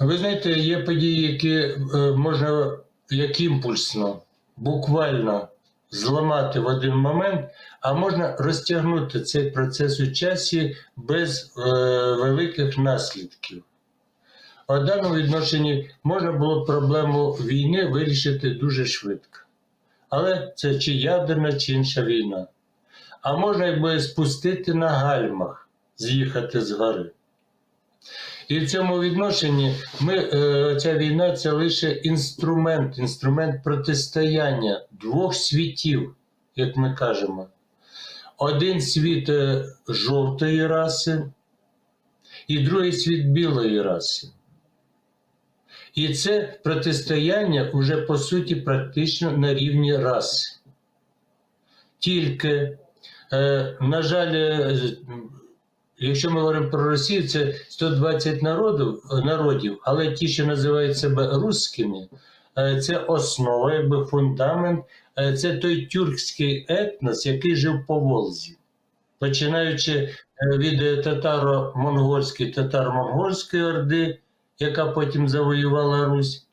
Ви знаєте, є події, які е, можна як імпульсно, буквально зламати в один момент, а можна розтягнути цей процес у часі без е, великих наслідків. У даному відношенні можна було проблему війни вирішити дуже швидко. Але це чи ядерна, чи інша війна. А можна якби спустити на гальмах, з'їхати з гори. І в цьому відношенні ми, е, ця війна це лише інструмент, інструмент протистояння двох світів, як ми кажемо. Один світ е, жовтої раси і другий світ білої раси. І це протистояння вже по суті практично на рівні раси. Тільки, е, на жаль, якщо ми говоримо про Росію, це 120 народів, народів але ті, що називають себе русскими, е, це основа, якби фундамент, е, це той тюркський етнос, який жив по Волзі. Починаючи е, від татаро-монгольської, татаро-монгольської орди, яка потім завоювала Русь,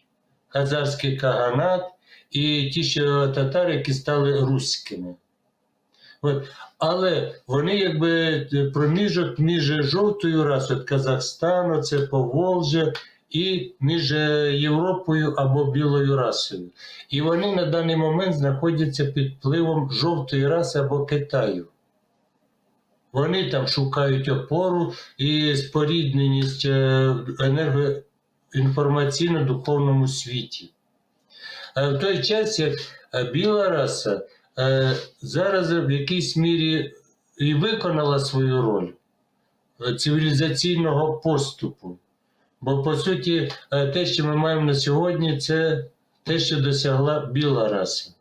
хазарський каганат і ті, що татари, які стали руськими. Але вони якби проміжок між жовтою расою Казахстану, це Поволжя, і між Європою або білою расою. І вони на даний момент знаходяться під впливом жовтої раси або Китаю. Вони там шукають опору і спорідненість е, енергоінформаційно-духовному світі. В той час, як е, біла раса е, зараз в якійсь мірі і виконала свою роль е, цивілізаційного поступу. Бо, по суті, е, те, що ми маємо на сьогодні, це те, що досягла біла раса.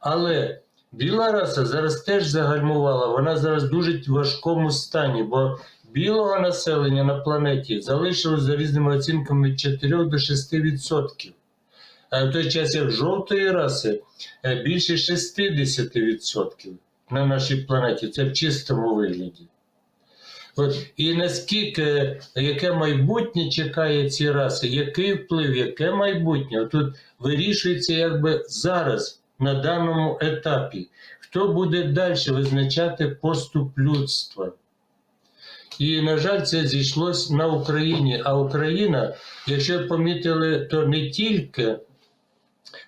Але біла раса зараз теж загальмувала, вона зараз в дуже важкому стані, бо білого населення на планеті залишилось за різними оцінками від 4 до 6 відсотків. А в той час, як жовтої раси е, більше 60% на нашій планеті, це в чистому вигляді. От, і наскільки, яке майбутнє чекає ці раси, який вплив, яке майбутнє, тут вирішується якби зараз, на даному етапі, хто буде далі визначати поступ людства. І, на жаль, це зійшлось на Україні. А Україна, якщо помітили, то не тільки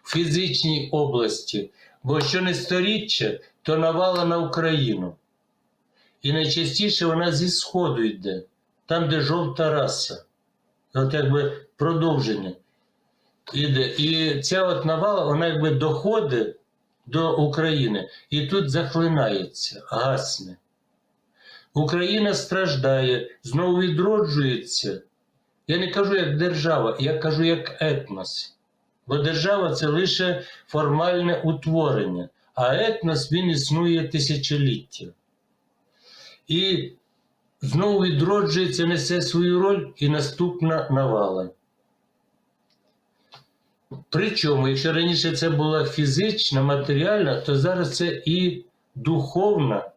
в фізичній області, бо що не сторіччя, то навала на Україну. І найчастіше вона зі сходу йде, там, де жовта раса. От якби продовження іде. І ця от навала, вона якби доходить до України і тут захлинається, гасне. Україна страждає, знову відроджується. Я не кажу як держава, я кажу як етнос. Бо держава це лише формальне утворення, а етнос він існує тисячоліття. І знову відроджується, несе свою роль і наступна навала. Причому, якщо раніше це була фізична, матеріальна, то зараз це і духовна,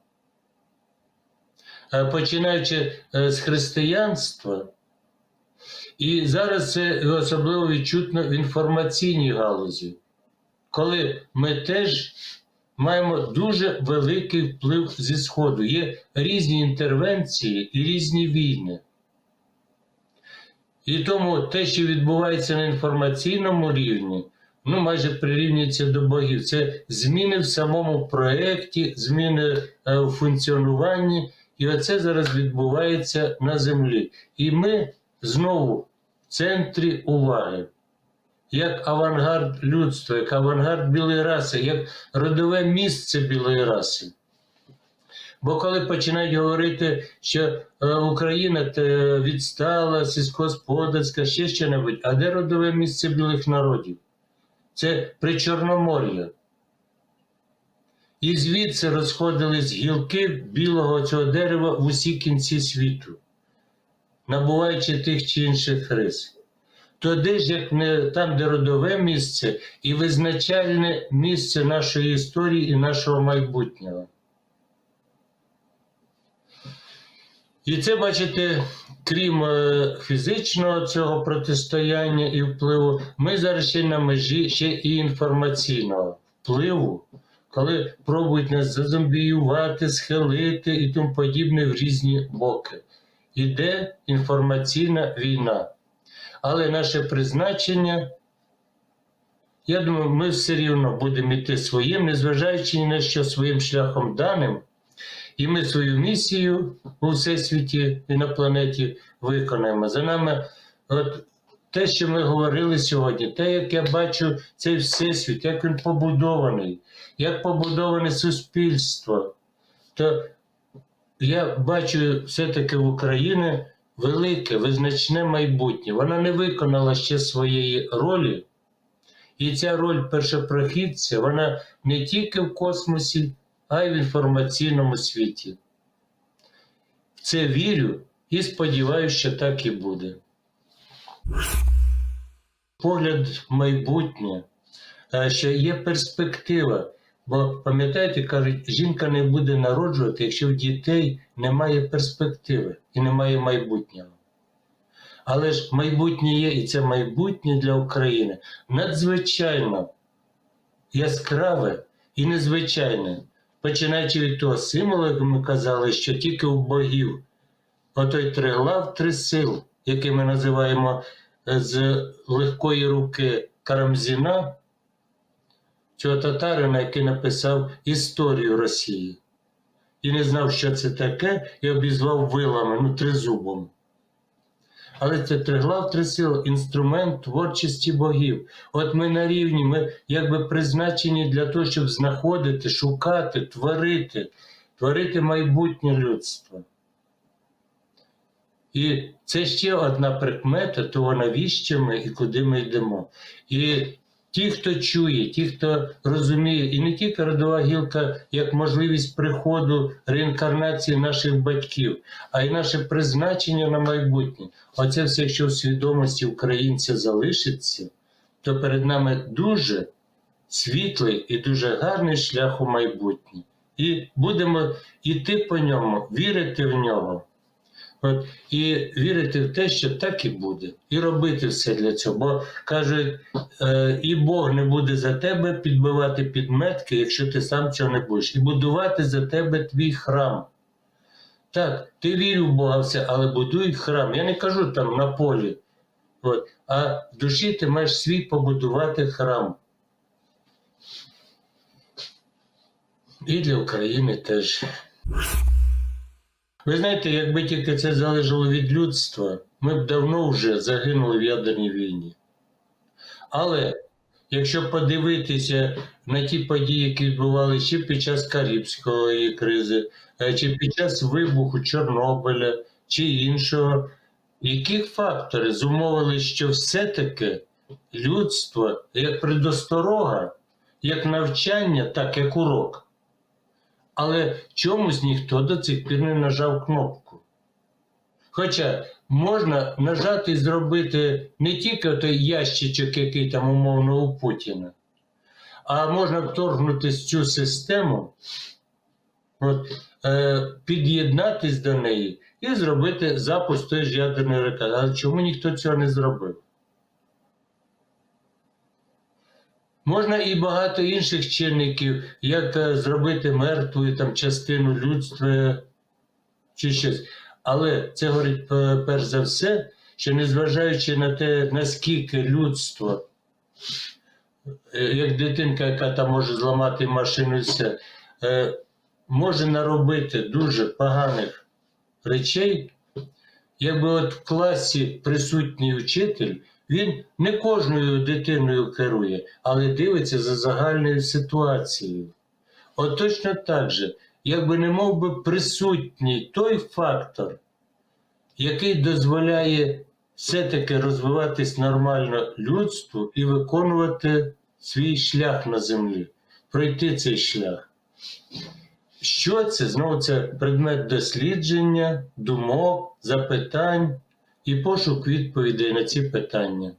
Е, починаючи е, з християнства. І зараз це особливо відчутно в інформаційній галузі, коли ми теж маємо дуже великий вплив зі Сходу. Є різні інтервенції і різні війни. І тому те, що відбувається на інформаційному рівні, ну майже прирівнюється до богів. Це зміни в самому проєкті, зміни е, в функціонуванні. І оце зараз відбувається на землі. І ми знову в центрі уваги, як авангард людства, як авангард білої раси, як родове місце білої раси. Бо коли починають говорити, що е, Україна відстала, сільськогосподарська, ще що-небудь, а де родове місце білих народів? Це Причорномор'я. І звідси розходились гілки білого цього дерева в усі кінці світу, набуваючи тих чи інших рис. Туди ж, як не там, де родове місце і визначальне місце нашої історії і нашого майбутнього. І це, бачите, крім е, фізичного цього протистояння і впливу, ми зараз ще на межі ще і інформаційного впливу, коли пробують нас зазомбіювати, схилити і тому подібне в різні боки. Іде інформаційна війна. Але наше призначення, я думаю, ми все рівно будемо йти своїм, незважаючи ні на що своїм шляхом даним. І ми свою місію у всесвіті і на планеті виконаємо. За нами, от те, що ми говорили сьогодні, те, як я бачу цей всесвіт, як він побудований, як побудоване суспільство, то я бачу все-таки в Україні велике, визначне майбутнє. Вона не виконала ще своєї ролі. І ця роль першопрохідця, вона не тільки в космосі, а й в інформаційному світі. В це вірю і сподіваюся, що так і буде. Погляд в майбутнє, е, що є перспектива. Бо пам'ятаєте, кажуть, жінка не буде народжувати, якщо в дітей немає перспективи і немає майбутнього. Але ж майбутнє є, і це майбутнє для України надзвичайно яскраве і незвичайне. Починаючи від того символу, як ми казали, що тільки у богів, отой триглав три сил, який ми називаємо е, з легкої руки Карамзіна, цього татарина, який написав історію Росії. І не знав, що це таке, і обізвав вилами, ну, тризубом. Але це триглав три сили, інструмент творчості богів. От ми на рівні, ми якби призначені для того, щоб знаходити, шукати, творити, творити майбутнє людство. І це ще одна прикмета того, навіщо ми і куди ми йдемо. І ті, хто чує, ті, хто розуміє, і не тільки родова гілка як можливість приходу реінкарнації наших батьків, а й наше призначення на майбутнє. Оце все, якщо в свідомості українця залишиться, то перед нами дуже світлий і дуже гарний шлях у майбутнє. І будемо йти по ньому, вірити в нього. І вірити в те, що так і буде, і робити все для цього. Бо кажуть, е, і Бог не буде за тебе підбивати підметки, якщо ти сам цього не будеш, і будувати за тебе твій храм. Так, ти вірив в Бога все, але будуй храм. Я не кажу там на полі. От, а в душі ти маєш свій побудувати храм. І для України теж. Ви знаєте, якби тільки це залежало від людства, ми б давно вже загинули в ядерній війні. Але якщо подивитися на ті події, які відбувалися чи під час Карибської кризи, е, чи під час вибуху Чорнобиля, чи іншого, які фактори зумовили, що все-таки людство як предосторога, як навчання, так як урок. Але чомусь ніхто до цих пір не нажав кнопку. Хоча можна нажати і зробити не тільки той ящичок, який там умовно у Путіна, а можна вторгнутися в цю систему, от, е, під'єднатись до неї і зробити запуск тої ж ядерної ракети. Але чому ніхто цього не зробив? Можна і багато інших чинників, як е, зробити мертвою там частину людства чи щось. Але це говорить е, перш за все, що незважаючи на те, наскільки людство, е, як дитинка, яка там може зламати машину, і все, може наробити дуже поганих речей, якби от в класі присутній вчитель. Він не кожною дитиною керує, але дивиться за загальною ситуацією. От точно так же, якби не мов би присутній той фактор, який дозволяє все-таки розвиватись нормально людству і виконувати свій шлях на землі, пройти цей шлях. Що це? Знову це предмет дослідження, думок, запитань і пошук відповідей на ці питання.